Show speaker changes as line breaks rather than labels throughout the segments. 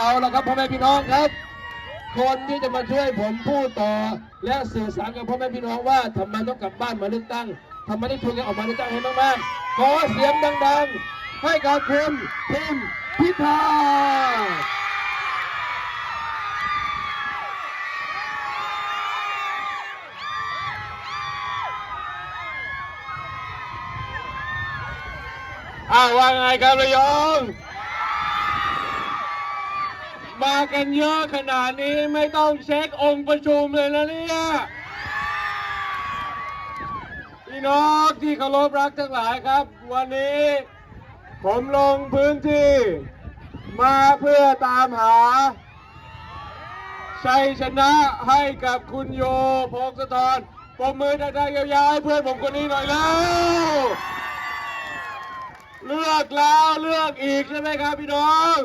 เอาละครับพ่อแม่พี่น้องครับ คนที่จะมาช่วยผมพูดต่อ และสื่อสารกับพ่อแม่พี่น้องว่าทำไมต้องกลับบ้านมาเลือกตั้งทำไมต้องชวนกันออกมาเลือกตั้งให้มากๆขอเสียงดังๆ ให้กับคุณทิมพิธาอ้าวว่าไงครับระยอง มากันเยอะขนาดนี้ไม่ต้องเช็คองค์ประชุมเลยนะเนี่ยพี่น้องที่เคารพรักทั้งหลายครับ วันนี้ผมลงพื้นที่ มาเพื่อตามหา ชัยชนะให้กับคุณโยพงศธรปรบมือดังๆยาวๆให้เพื่อนผมคนนี้หน่อยแล้วเลือกแล้วเลือกอีกใช่ไหมครับพี่น้อง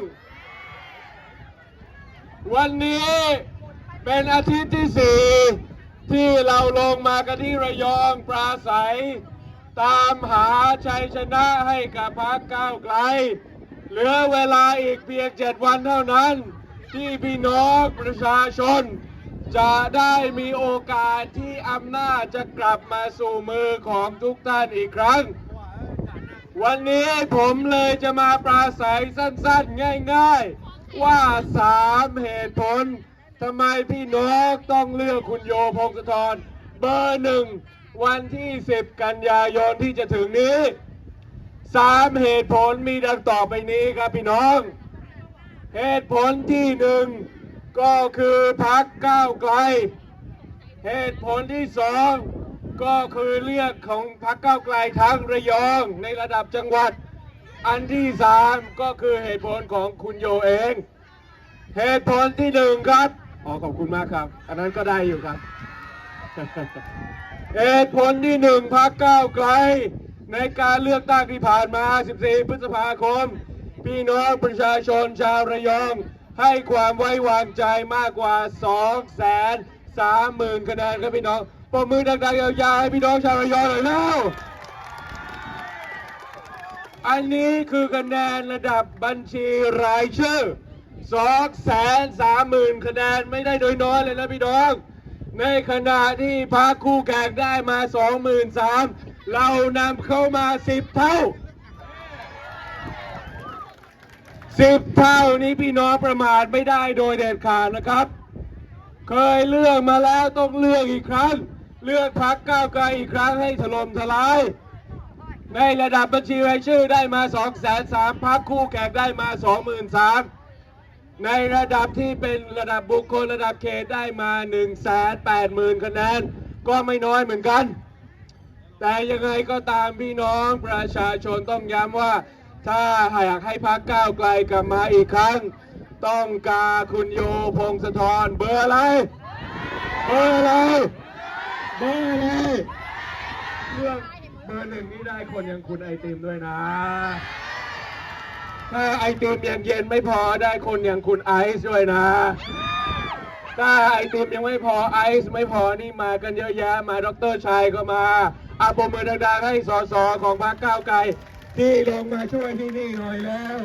วันนี้เป็นอาทิตย์ที่สี่ที่เราลงมากันที่ระยองปราศัย ตามหาชัยชนะให้กับพรรคก้าวไกล เหลือเวลาอีกเพียงเจ็ดวันเท่านั้น ที่พี่น้องประชาชน จะได้มีโอกาสที่อำนาจจะกลับมาสู่มือของทุกท่านอีกครั้ง วันนี้ผมเลยจะมาปราศัยสั้นๆ ง่าย ๆ ว่าสามเหตุผลทำไมพี่น้องต้องเลือกคุณโยพงศธรเบอร์หนึ่งวันที่ 10 กันยายนที่จะถึงนี้สามเหตุผลมีดังต่อไปนี้ครับพี่น้อง เหตุผลที่หนึ่งก็คือพักก้าวไกล เหตุผลที่สองก็คือเลือกของพรรคก้าวไกลทั้งระยองในระดับจังหวัด อันที่สามก็คือเหตุผลของคุณโยเอง เหตุผลที่หนึ่งครับอ๋อขอบคุณมากครับ อันนั้นก็ได้อยู่ครับ เหตุผลที่หนึ่งพรรคก้าวไกล ในการเลือกตั้งที่ผ่านมา 14 พฤษภาคม พี่น้องประชาชนชาวระยอง ให้ความไว้วางใจมากกว่า 2 3 0 0 0 0คะแนนครับพี่น้องปรบมือดังๆยาวๆให้พี่น้องชาวระยองหน่อยแล้ว อันนี้คือคะแนนระดับบัญชีรายชื่อ2 3 0 0 0 0คะแนนไม่ได้โดยน้อยเลยนะพี่น้อง ในขณะที่พรรคคู่แข่งได้มา23,000เรานำเข้ามา10เท่า10เท่านี้พี่น้องประมาทไม่ได้โดยเด็ดขาดนะครับ เคยเลือกมาแล้วต้องเลือกอีกครั้ง เลือกพักก้าวไกลอีกครั้งให้ถล่มทลาย ในระดับบัญชีรายชื่อได้มา 2 3 0 0 0พักคู่แข่งได้มา 23,000ในระดับที่เป็นระดับบุคคลระดับเขตได้มา 1 8 0 0 0 0 คะแนน ก็ไม่น้อยเหมือนกัน แต่ยังไงก็ตามพี่น้องประชาชนต้องย้ำว่า ถ้าอยากให้พักก้าวไกลกลับมาอีกครั้ง ต้องการคุณโยพงศธรเบอร์อะไร เบอร์อะไร เบอร์อะไรเรื่อง เบอร์หนึ่งนี่ได้คนอย่างคุณไอติมด้วยนะ ถ้าไอติมยังเย็นไม่พอได้คนอย่างคุณไอซ์ด้วยนะ ถ้าไอติมยังไม่พอไอซ์ไม่พอนี่มากันเยอะแยะมาดรชัยก็มาอาปมมือดังๆให้สสของพรรคก้าวไกล ที่ลงมาช่วยที่นี่หน่อยแล้ว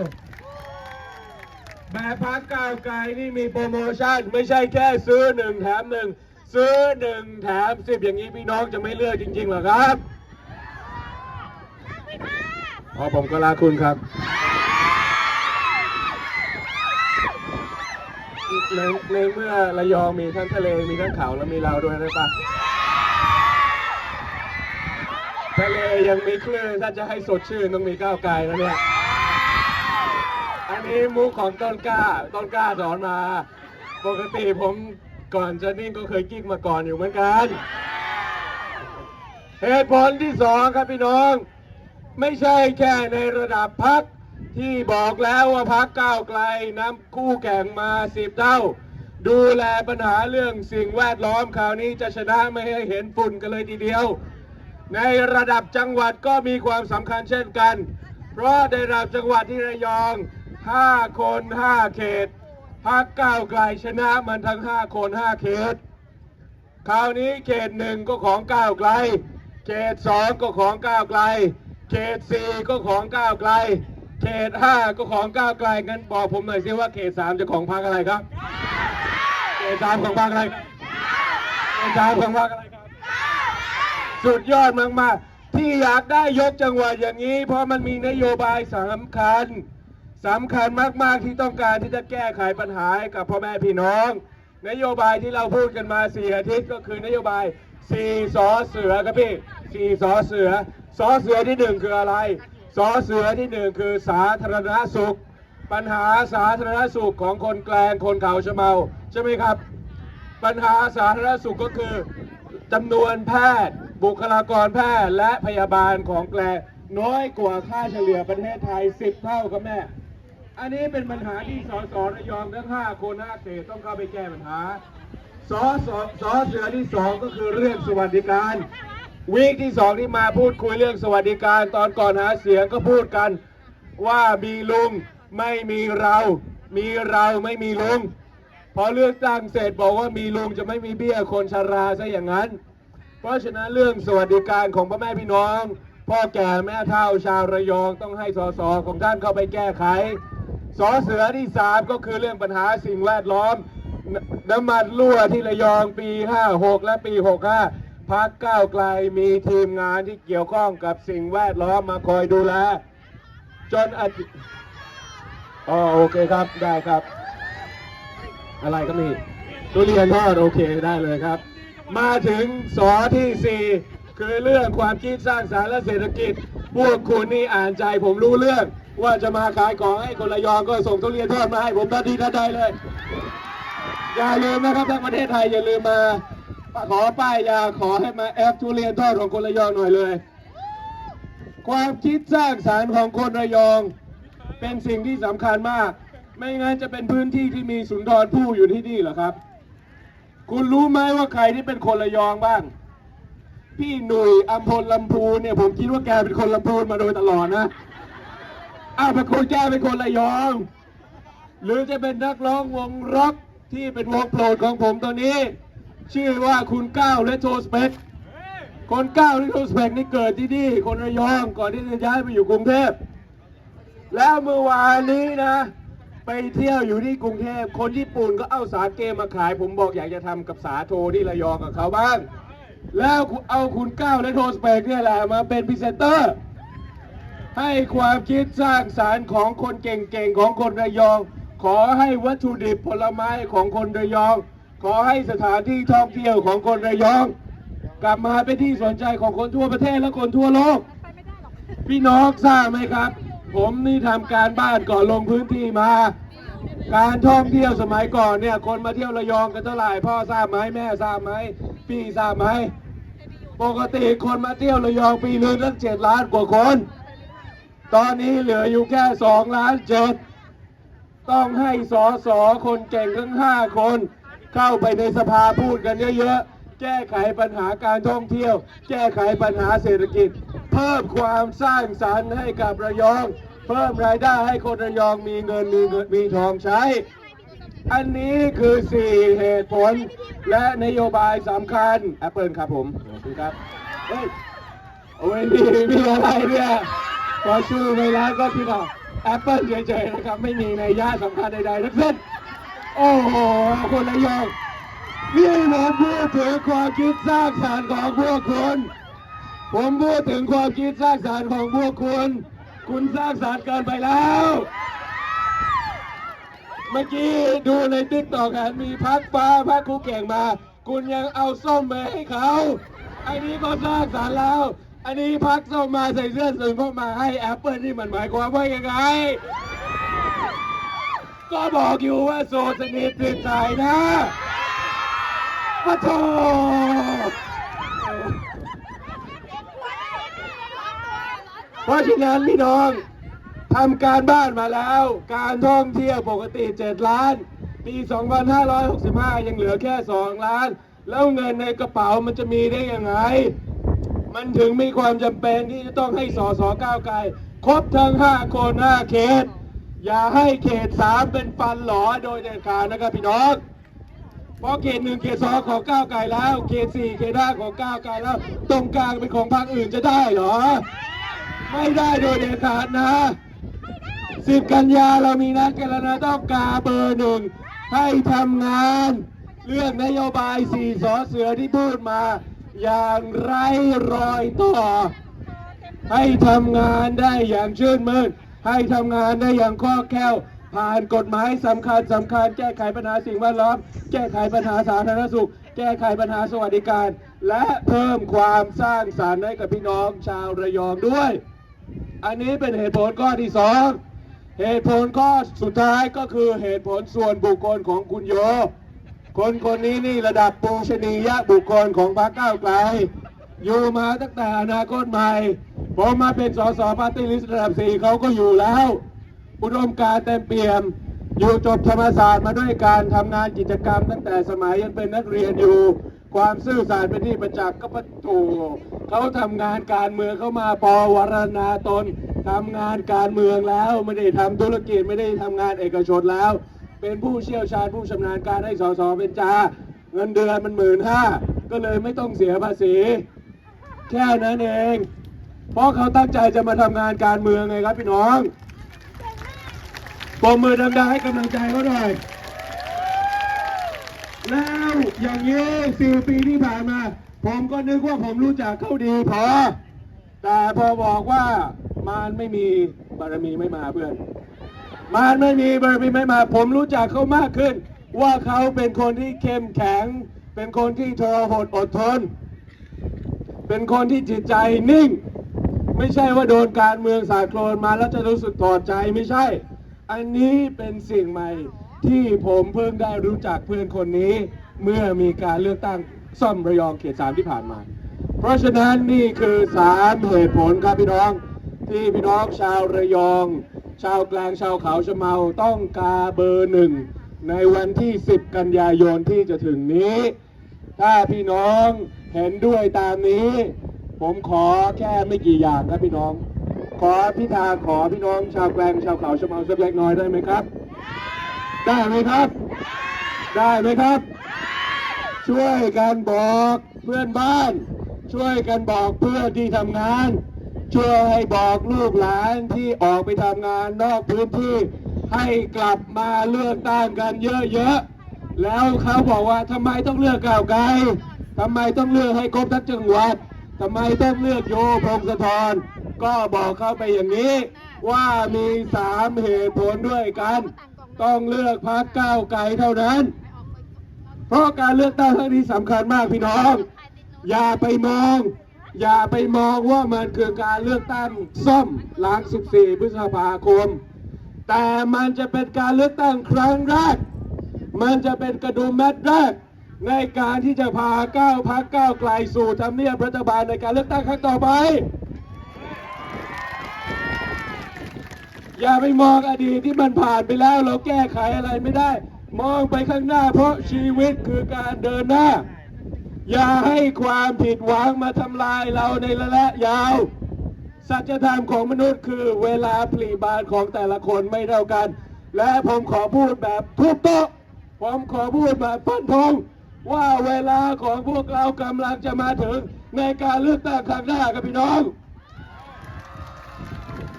แบบพักก้าวไกลนี่มีโปรโมชั่นไม่ใช่แค่ซื้อหนึ่งแถมหนึ่งซื้อหนึ่งแถมสิบอย่างนี้พี่น้องจะไม่เลือกจริงๆหรอครับ อ๋อผมก็ลาคุณครับในในเมื่อระยองมีทั้งทะเลมีทั้งเขาแล้วมีเราด้วยนะปะทะเลยังมีคลื่นถ้าจะให้สดชื่นต้องมีก้าวไกลแล้วเนี่ย อันนี้มุกของต้นกล้าต้นกล้าสอนมา ปกติผมก่อนจะนิ่งก็เคยกิ๊กมาก่อนอยู่เหมือนกัน เหตุผลที่สองครับพี่น้อง ไม่ใช่แค่ในระดับพักที่บอกแล้วว่าพักก้าวไกลนำคู่แข่งมาสิบเท่า ดูแลปัญหาเรื่องสิ่งแวดล้อมคราวนี้จะชนะไม่ให้เห็นฝุ่นกันเลยทีเดียว ในระดับจังหวัดก็มีความสำคัญเช่นกัน เพราะในระดับจังหวัดที่ระยอง 5 คน 5 เขตพักก้าวไกลชนะมันทั้ง 5 คน 5 เขต คราวนี้เขตหนึ่งก็ของก้าวไกล เขตสองก็ของก้าวไกล เขตสี่ก็ของก้าวไกล เขตห้าก็ของก้าวไกลงั้นบอกผมหน่อยสิว่าเขตสามจะของพรรคอะไรครับ เขตสามของพรรคอะไรเขตสามของพรรคอะไรครับ สุดยอดมากๆ ที่อยากได้ยกจังหวัดอย่างนี้ เพราะมันมีนโยบายสำคัญสำคัญมากๆที่ต้องการที่จะแก้ไขปัญหาให้กับพ่อแม่พี่น้อง นโยบายที่เราพูดกันมาสี่อาทิตย์ก็คือนโยบายสี่สอเสือครับพี่สี่สอเสือ สอเสือที่หนึ่งคืออะไรสอเสือที่หนึ่งคือสาธารณสุข ปัญหาสาธารณสุขของคนแกลงคนเขาชะเมาใช่ไหมครับ ปัญหาสาธารณสุขก็คือจำนวนแพทย์ บุคลากรแพทย์และพยาบาลของแกลงน้อยกว่าค่าเฉลี่ยประเทศไทย 10 เท่าครับแม่ อันนี้เป็นปัญหาที่สสระยองทั้ง5คน5เขตต้องเข้าไปแก้ปัญหาสอสอสอเสือที่2ก็คือเรื่องสวัสดิการ วีคที่2ที่มาพูดคุยเรื่องสวัสดิการตอนก่อนหาเสียงก็พูดกันว่ามีลุงไม่มีเรา มีเราไม่มีลุงพอเลือกตั้งเสร็จบอกว่ามีลุงจะไม่มีเบี้ยคนชราซะอย่างนั้น เพราะฉะนั้นเรื่องสวัสดิการของพ่อแม่พี่น้อง พ่อแก่แม่เฒ่าชาวระยองต้องให้สสของท่านเข้าไปแก้ไขสอเสือที่สามก็คือเรื่องปัญหาสิ่งแวดล้อมนน้ำมันรั่วที่ระยองปี 56 และปี 65 พักก้าวไกลมีทีมงานที่เกี่ยวข้องกับสิ่งแวดล้อมมาคอยดูแล จนอาทิอ๋อโอเคครับได้ครับ อะไรก็มีทุเรียนทอดโอเคได้เลยครับ มาถึงสอที่สี่คือเรื่องความคิดสร้างสรรค์และเศรษฐกิจ พวกคุณนี่อ่านใจผมรู้เรื่อง ว่าจะมาขายของให้คนระยองก็ส่งทุเรียนทอดมาให้ผมทันทีทันใดเลย อย่าลืมนะครับทั้งประเทศไทยอย่าลืมมา ขอป้ายยาขอให้มาแอปทุเรียนทอดของคนระยองหน่อยเลย ความคิดสร้างสรรค์ของคนระยอง เป็นสิ่งที่สำคัญมาก ไม่งั้นจะเป็นพื้นที่ที่มีสุนทรภู่อยู่ที่นี่เหรอครับ คุณรู้ไหมว่าใครที่เป็นคนระยองบ้าง พี่หนุ่ยอัมพลลำพูนเนี่ยผมคิดว่าแกเป็นคนลำพูนมาโดยตลอดนะอ้าวเป็นคนแกเป็นคนระยอง หรือจะเป็นนักร้องวงร็อกที่เป็นวงโปรดของผมตัวนี้ ชื่อว่าคุณก้าวและโทสเปกคนก้าวและโทสเปกนี่เกิดที่นี่คนระยองก่อนที่จะย้ายไปอยู่กรุงเทพ แล้วเมื่อวานนี้นะ ไปเที่ยวอยู่ที่กรุงเทพ คนญี่ปุ่นก็เอาสาเกมาขาย ผมบอกอยากจะทำกับสาโทที่ระยองกับเขาบ้าง แล้วเอาคุณก้าวและโทสเปกเนี่ยแหละมาเป็นพรีเซนเตอร์ ให้ความคิดสร้างสารรค์ของคนเก่งๆของคนระยอง ขอให้วัตถุดิบผลไม้ของคนระยอง ขอให้สถานที่ท่องเที่ยวของคนระยอง กลับมาเป็นที่สนใจของคนทั่วประเทศและคนทั่วโลก พี่น้องทราบไหมครับ ผมนี่ทำการบ้านก่อนลงพื้นที่มา การท่องเที่ยวสมัยก่อนเนี่ย คนมาเที่ยวระยองกันเท่าไหร่พ่อทราบไหมแม่ทราบไหมพี่ทราบไหมปกติคนมาเที่ยวระยองปีนึงตั้งเจ็ดล้านกว่าคน ตอนนี้เหลืออยู่แค่สองล้านเจ็ดต้องให้สอสอคนเก่งทั้งห้าคน เข้าไปในสภาพูดกันเยอะๆ แก้ไขปัญหาการท่องเที่ยว แก้ไขปัญหาเศรษฐกิจ เพิ่มความสร้างสรรค์ให้กับระยอง เพิ่มรายได้ให้คนระยองมีเงินมีเงินมีทองใช้ อันนี้คือสี่เหตุผล และนโยบายสำคัญแอปเปิลครับผมขอบคุณครับเฮ้ยโอ้ยมีมีอะไรเนี่ยพอชื่อในร้านก็ที่เราแอปเปิลเฉยๆนะครับ ไม่มีในยยะสำคัญใดๆทั้งสิ้น โอ้โห คนระยองนี่ผมพูดถึงความคิดสร้างสรรค์ของพวกคุณผมพูดถึงความคิดสร้างสรรค์ของพวกคุณ คุณสร้างสรรค์เกินไปแล้ว เมื่อกี้ดูในติ๊กตอกนมีพักฟ้าพักครูเก่งมา คุณยังเอาส้มไปให้เขาอันนี้ก็สร้างสรรค์แล้ว อันนี้พักส้มมาใส่เสื้อสูงเข้ามาให้แอปเปิลนี่มันหมายความว่ายังไง ก็บอกอยู่ว่าโสดสนิทติดสายนะปะโถเพราะฉะนั้นพี่น้องทำการบ้านมาแล้ว การท่องเที่ยวปกติ 7 ล้าน ปี 2565 ยังเหลือแค่ 2 ล้าน แล้วเงินในกระเป๋ามันจะมีได้ยังไง มันถึงมีความจำเป็นที่จะต้องให้สอสอก้าวไกล ครบทั้ง 5 คน 5 เขต อย่าให้เขต3เป็นฟันหลอโดยเด็ดขาดนะครับพี่น้องเพราะเขตหนึ่งเขตสองของก้าวไกลแล้ว เขตสี่เขตห้าของก้าวไกลแล้ว ตรงกลางเป็นของพรรคอื่นจะได้เหรอ ไม่ได้โดยเด็ดขาดนะสิบกันยาเรามีนัดกันแล้วนะต้องกาเบอร์หนึ่งให้ทำงาน เรื่องนโยบายสี่สอเสือที่พูดมา อย่างไร้รอยต่อ ให้ทำงานได้อย่างชื่นมื่น ให้ทำงานได้อย่างคล่องแคล่วผ่านกฎหมายสำคัญสำคัญ แก้ไขปัญหาสิ่งแวดล้อม แก้ไขปัญหาสาธารณสุข แก้ไขปัญหาสวัสดิการ และเพิ่มความสร้างสรรค์ให้กับพี่น้องชาวระยองด้วย อันนี้เป็นเหตุผลข้อที่สองเหตุผลข้อสุดท้ายก็คือเหตุผลส่วนบุคคลของคุณโย คนคนนี้นี่ระดับปูชนียบุคคลของพรรคก้าวไกล อยู่มาตั้งแต่อนาคตใหม่ ผมมาเป็นสสปาร์ตี้ลิสต์ระดับสี่เขาก็อยู่แล้ว อุดมการเต็มเปี่ยม อยู่จบธรรมศาสตร์มาด้วยการทำงานกิจกรรม ตั้งแต่สมัยยังเป็นนักเรียนอยู่ ความซื่อสัตย์เป็นที่ประจักษ์ก็ประตูเขาทำงานการเมืองเข้ามาปวารณาตนทำงานการเมืองแล้วไม่ได้ทำธุรกิจไม่ได้ทำงานเอกชนแล้ว เป็นผู้เชี่ยวชาญผู้ชำนาญการให้สสเป็นจาเงินเดือนมันหมื่นห้าก็เลยไม่ต้องเสียภาษี แค่นั้นเอง เพราะเขาตั้งใจจะมาทำงานการเมืองไงครับพี่น้องปมมือดังๆให้กำลังใจเขาหน่อยแล้วอย่างนี้สี่ปีที่ผ่านมา ผมก็นึกว่าผมรู้จักเขาดีพอ แต่พอบอกว่ามันไม่มีบารมีไม่มาเพื่อนมันไม่มีบารมีไม่มา ผมรู้จักเขามากขึ้น ว่าเขาเป็นคนที่เข้มแข็ง เป็นคนที่ทรหดอดทน เป็นคนที่จิตใจนิ่ง ไม่ใช่ว่าโดนการเมืองสาโคลนมาแล้วจะรู้สึกถอดใจไม่ใช่ อันนี้เป็นสิ่งใหม่ที่ผมเพิ่งได้รู้จักเพื่อนคนนี้ เมื่อมีการเลือกตั้งซ่อมระยองเขตสามที่ผ่านมา เพราะฉะนั้นนี่คือสามเหตุผลครับพี่น้อง ที่พี่น้องชาวระยอง ชาวกลางชาวเขาชะเมาต้องกาเบอร์หนึ่งในวันที่ 10 กันยายนที่จะถึงนี้ ถ้าพี่น้อง เห็นด้วยตามนี้ ผมขอแค่ไม่กี่อย่างครับพี่น้อง ขอพิธาขอพี่น้องชาวแกลงชาวเขาชะเมาสักเล็กน้อยได้ไหมครับ ได้ไหมครับ ได้ไหมครับ ช่วยกันบอกเพื่อนบ้าน ช่วยกันบอกเพื่อนที่ทำงาน ช่วยให้บอกลูกหลานที่ออกไปทำงานนอกพื้นที่ ให้กลับมาเลือกตั้งกันเยอะๆแล้วเขาบอกว่าทำไมต้องเลือกก้าวไกล ทำไมต้องเลือกให้ครบทั้งจังหวัดทำไมต้องเลือกโยพงศธรก็บอกเขาไปอย่างนี้ ว่ามีสามเหตุผลด้วยกัน ต้องเลือกพรรคก้าวไกลเท่านั้น เพราะการเลือกตั้งครั้งนี้สำคัญมากพี่น้อง อย่าไปมอง อย่าไปมองว่ามันคือการเลือกตั้งซ่อมหลัง14พฤษภาคม แต่มันจะเป็นการเลือกตั้งครั้งแรก มันจะเป็นกระดุมเม็ดแรก ในการที่จะพาก้าวพักก้าวไกลสู่ทำเนียบรัฐบาลในการเลือกตั้งครั้งต่อไป อย่าไปมองอดีตที่มันผ่านไปแล้วเราแก้ไขอะไรไม่ได้ มองไปข้างหน้า เพราะชีวิตคือการเดินหน้า อย่าให้ความผิดหวังมาทำลายเราในระยะยาว สัจธรรมของมนุษย์คือเวลาผลิบานของแต่ละคนไม่เท่ากัน และผมขอพูดแบบทุบโต๊ะผมขอพูดแบบฟันธง ว่าเวลาของพวกเรากำลังจะมาถึงในการเลือกตั้งครั้งหน้าครับพี่น้อง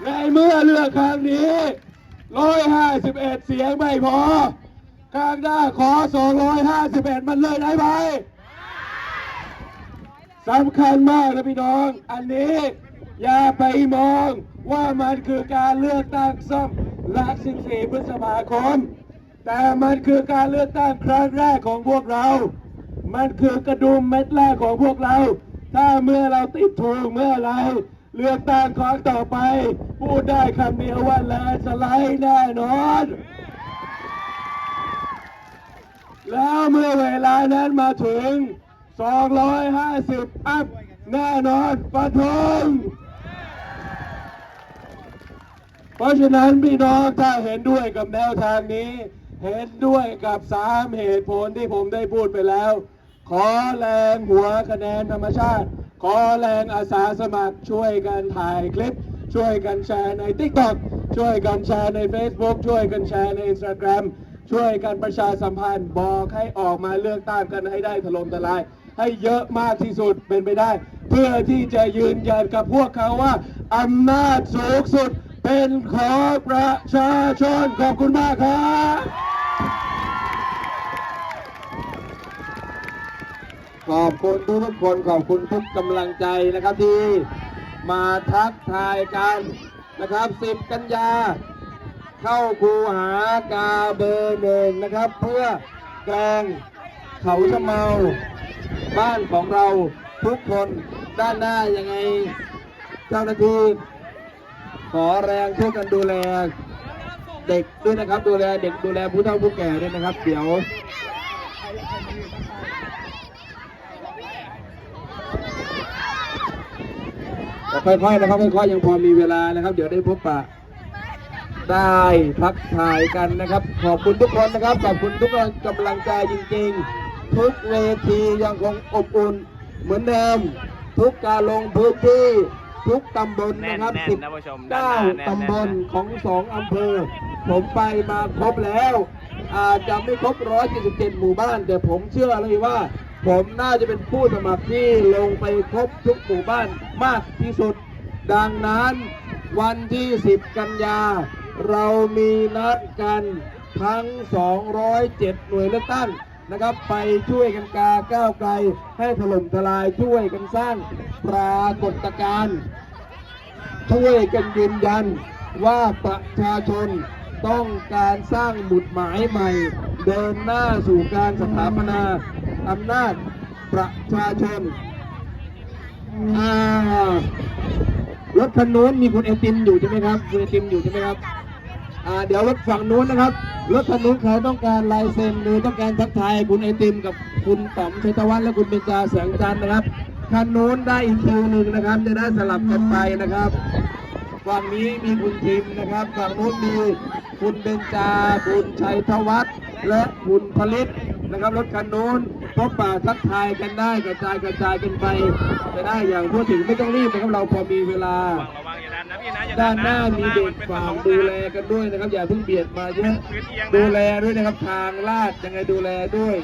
ในเมื่อเลือกครั้งนี้ 151 เสียงไม่พอข้งหน้าขอ 251 มันเลยได้ไหมสำคัญมากนะพี่น้อง อันนี้อย่าไปมองว่ามันคือการเลือกตั้งซ่อมหลัก14พฤษภาคม แต่มันคือการเลือกตั้งครั้งแรกของพวกเรา มันคือกระดุมเม็ดแรกของพวกเรา ถ้าเมื่อเราติดถูกเมื่อไรเลือกตั้งครั้งต่อไป พูดได้คำเดียวว่าแลนสไลด์แน่นอน แล้วเมื่อเวลานั้นมาถึง 250 อัพแน่นอนปะทงเพราะฉะนั้นพี่น้องถ้าเห็นด้วยกับแนวทางนี้ เห็นด้วยกับสามเหตุผลที่ผมได้พูดไปแล้ว ขอแรงหัวคะแนนธรรมชาติ ขอแรงอาสาสมัครช่วยกันถ่ายคลิป ช่วยกันแชร์ใน t ิ k t o k ช่วยกันแชร์ใน Facebook ช่วยกันแชร์ใน Instagram ช่วยกันประชาสัมพันธ์บอกให้ออกมาเลือกตั้งกันให้ได้ถล่มทลาย ให้เยอะมากที่สุดเป็นไปได้ เพื่อที่จะยืนยันกับพวกเขาว่าอำนาจสูงสุดเป็นของประชาชนขอบคุณมากครับ ขอบคุณทุกทุกคนขอบคุณทุกกำลังใจนะครับที่มาทักทายกันนะครับ 10 กันยา เข้าคูหากาเบอร์หนึ่งนะครับ เพื่อแกลงเขาชะเมาบ้านของเราทุกคนด้านหน้ายังไง เจ้าหน้าที่ขอแรงช่วยกันดูแลเด็กด้วยนะครับ ดูแลเด็กดูแลผู้เฒ่าผู้แก่ด้วยนะครับ เดี๋ยว ค่อยๆนะครับค่อยๆยังพอมีเวลานะครับ เดี๋ยวได้พบปะได้ทักทายกันนะครับ ขอบคุณทุกคนนะครับ ขอบคุณทุกกำลังใจจริงๆ ทุกเวทียังคงอบอุ่นเหมือนเดิม ทุกการลงพื้นที่ทุกตำบลนะครับ
แน่นๆ
สิบ
นะผู้ชม
เก้า
ด้านหน้าแน่นๆ
ตำบลของสองอำเภอ ผมไปมาครบแล้ว อาจจะไม่ครบ177หมู่บ้าน แต่ผมเชื่อเลยว่า ผมน่าจะเป็นผู้สมัครที่ลงไปครบทุกหมู่บ้านมากที่สุด ดังนั้นวันที่ 10 กันยา เรามีนัดกันทั้ง 207 หน่วยเลือกตั้งนะครับไปช่วยกันกาก้าวไกล ให้ถล่มทลายช่วยกันสร้างปรากฏการณ์ช่วยกันยืนยันว่าประชาชนต้องการสร้างหมุดหมายใหม่ เดินหน้าสู่การสถาปนา อำนาจประชาชนรถคันนู้นมีคุณไอติมอยู่ใช่ไหมครับคุณไอติมอยู่ใช่ไหมครับเดี๋ยวรถฝั่งนู้นนะครับรถคันนู้นใครต้องการลายเซ็นหรือต้องการทักทายคุณไอติมกับคุณต๋อมชัยตะวันและคุณเบญจาแสงจันทร์นะครับคันนู้นได้อีกคิวหนึ่งนะครับ จะได้สลับกันไปนะครับฝั่งนี้มีคุณทิมนะครับฝั่งนู้นมีคุณเบญจาคุณชัยธวัฒน์และคุณผลิตนะครับ รถคันนู้น พบป่าทักทายกันได้กระจายกระจายกันไปจะได้อย่างทั่วถึงไม่ต้องรีบนะครับเราพอมีเวลา
ระวังระวังอย่าดันนะพี่นะอย่า
ด้านะหน้ามีเด็ก
นป็น
ฝาก
ถนน
ดูแล
นะ
กันด้วยนะครับ อย่าเพิ่งเบียดมาเยอะ
พื้นเอียงนะ
ดูแลด้วยนะครับทางลาดยังไงดูแลด้วย